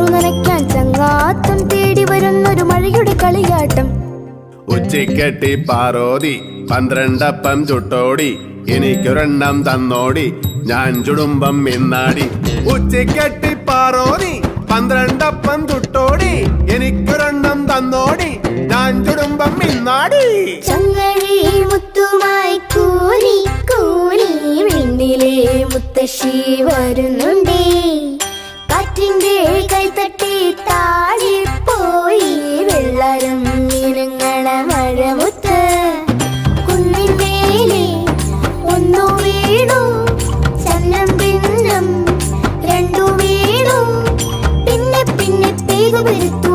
ആറു നനയ്ക്കാൻ ചങ്ങാത്തം തേടി വരുന്നൊരു മഴയുടെ കളിയാട്ടം. ഉച്ചക്കെട്ടി പാറോതി പന്ത്രണ്ടപ്പം ചുട്ടോടി എനിക്കൊരെണ്ണം തന്നോടി ഞാൻ ചുടുമ്പം മിന്നാടി ഉച്ചക്കെട്ടി പാറോതി പന്ത്രണ്ടപ്പം ചുട്ടോടി എനിക്കൊരെണ്ണം തന്നോടി ഞാൻ ചുടുമ്പം മിന്നാടി ചങ്ങഴി മുത്തുമായി കൂലി കൂലി വെണ്ണിലെ മുത്തശ്ശി വരുന്നുണ്ടേ. വെറുത്തു